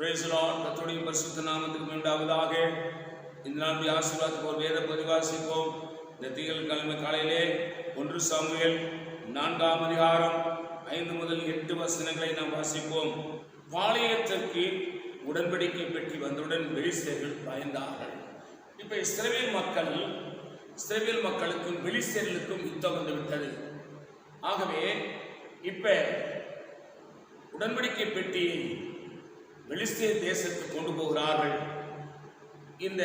Brace Lord பரிசுத்த நாமத்துக்கு உண்டாவதாக. இந்த நாளுடைய ஆசீர்வாதத்துக்கு ஒரு வேத பதிவாசிப்போம் இந்த திகழ் கிழமை காலையிலே ஒன்று சாமுவேல் நான்காம் அதிகாரம் ஐந்து முதல் எட்டு வசனங்களை நாம் வாசிப்போம். பாளையத்திற்கு உடன்படிக்கை பெற்றி வந்தவுடன் வெளிசேர்கள் பயந்தார்கள். இப்ப இஸ்ரவேல் மக்கள் இஸ்ரவேல் மக்களுக்கும் வெளிசேர்களுக்கும் யுத்தம் வந்து விட்டது. ஆகவே இப்ப உடன்படிக்கை பெட்டியை பிலிஸ்தீன் தேசத்துக்கு கொண்டு போகிறார்கள். இந்த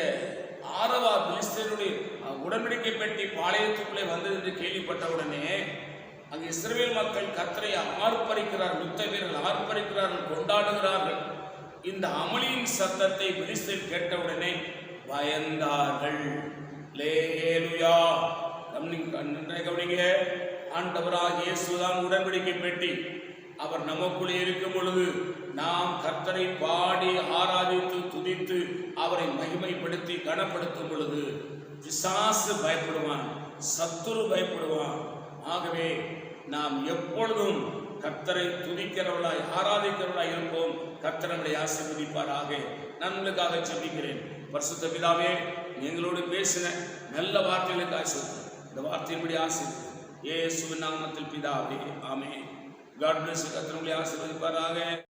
ஆரவா பிலிஸ்தீனுடைய உடன்படிக்கை பெட்டி பாளையத்துக்குள்ளே வந்தது என்று கேள்விப்பட்டவுடனே அங்கே இஸ்ரேல் மக்கள் கத்தரை ஆர்ப்பரிக்கிறார்கள் யுத்த வீரர்கள் ஆர்ப்பரிக்கிறார்கள் கொண்டாடுகிறார்கள். இந்த அமளியின் சத்தத்தை பிலிஸ்தீன் கேட்டவுடனே பயந்தார்கள். லேலுயா கவனிங்க ஆண்டவராக இயேசுதான் உடன்படிக்கை பெட்டி. அவர் நமக்குள்ளே இருக்கும் பொழுது நாம் கர்த்தரை பாடி ஆராதித்து துதித்து அவரை மகிமைப்படுத்தி கனப்படுத்தும் பொழுது பிசாசு பயப்படுவான் சத்துரு பயப்படுவான். ஆகவே நாம் எப்பொழுதும் கர்த்தரை துதிக்கிறவளாய் ஆராதிக்கிறவளாய் இருப்போம். கர்த்தரங்களை ஆசிர்வதிப்பாராக ஆசீர்வதிப்பாராக. நான் உங்களுக்காக ஜெபிக்கிறேன். பரிசுத்த பிதாவே எங்களோடு பேசின நல்ல வார்த்தைகளுக்கு சொல்றேன். இந்த வார்த்தையின்படி ஆசீர்வதி ஏ நாமத்தில் பிதாவே गॉड ब्लेस अतरुल्य आशीर्वाद पर आ गए